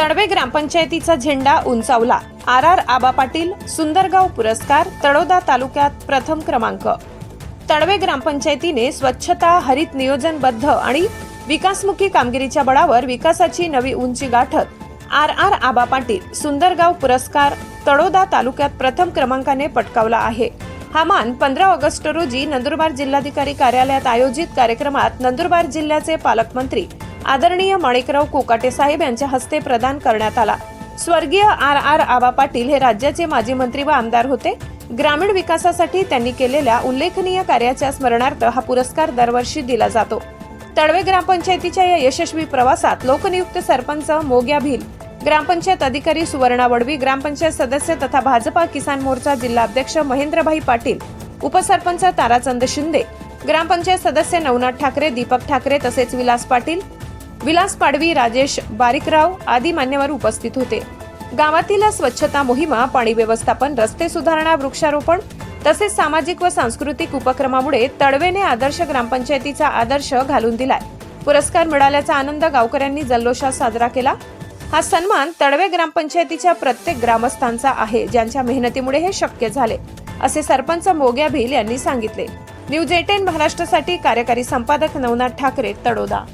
तणवे ग्रामपंचायतीचा झेंडा उंचावला. आर आर आबा पाटील सुंदरगाव पुरस्कार तळोदा तालुक्यात प्रथम क्रमांक. तडवे ग्रामपंचायतीने स्वच्छता हरित नियोजनबद्ध आणि विकासमुखी कामगिरीच्या बळावर विकासाची नवी उंची गाठत आर आर आबा पाटील सुंदरगाव पुरस्कार तळोदा तालुक्यात प्रथम क्रमांकाने पटकावला आहे. हा मान पंधरा ऑगस्ट रोजी नंदुरबार जिल्हाधिकारी कार्यालयात आयोजित कार्यक्रमात नंदुरबार जिल्ह्याचे पालकमंत्री आदरणीय माणिकराव कोकाटे साहेब यांच्या हस्ते प्रदान करण्यात आला. स्वर्गीय आर आर आबा पाटील हे राज्याचे माजी मंत्री व आमदार होते. ग्रामीण विकासासाठी त्यांनी केलेल्या उल्लेखनीय कार्याच्या स्मरणार्थ हा पुरस्कार दरवर्षी दिला जातो. तळवे ग्रामपंचायतीच्या या यशस्वी प्रवासात लोकनियुक्त सरपंच मोग्या भिल ग्रामपंचायत अधिकारी सुवर्णा वडवी ग्रामपंचायत सदस्य तथा भाजपा किसान मोर्चा जिल्हा अध्यक्ष महेंद्रभाई पाटील उपसरपंच ताराचंद शिंदे ग्रामपंचायत सदस्य नवनाथ ठाकरे दीपक ठाकरे तसेच विलास पाटील विलास पाडवी राजेश बारिकराव आदी मान्यवर उपस्थित होते. गावातील स्वच्छता मोहिमा पाणी व्यवस्थापन रस्ते सुधारणा वृक्षारोपण तसेच सामाजिक व सांस्कृतिक उपक्रमामुळे तडवेने आदर्श ग्रामपंचायतीचा आदर्श घालून दिलाय. पुरस्कार मिळाल्याचा आनंद गावकऱ्यांनी जल्लोषात साजरा केला. हा सन्मान तडवे ग्रामपंचायतीच्या प्रत्येक ग्रामस्थांचा आहे ज्यांच्या मेहनतीमुळे हे शक्य झाले असे सरपंच मोग्या भिल यांनी सांगितले. न्यूज एटेन महाराष्ट्रासाठी कार्यकारी संपादक नवनाथ ठाकरे तडोदा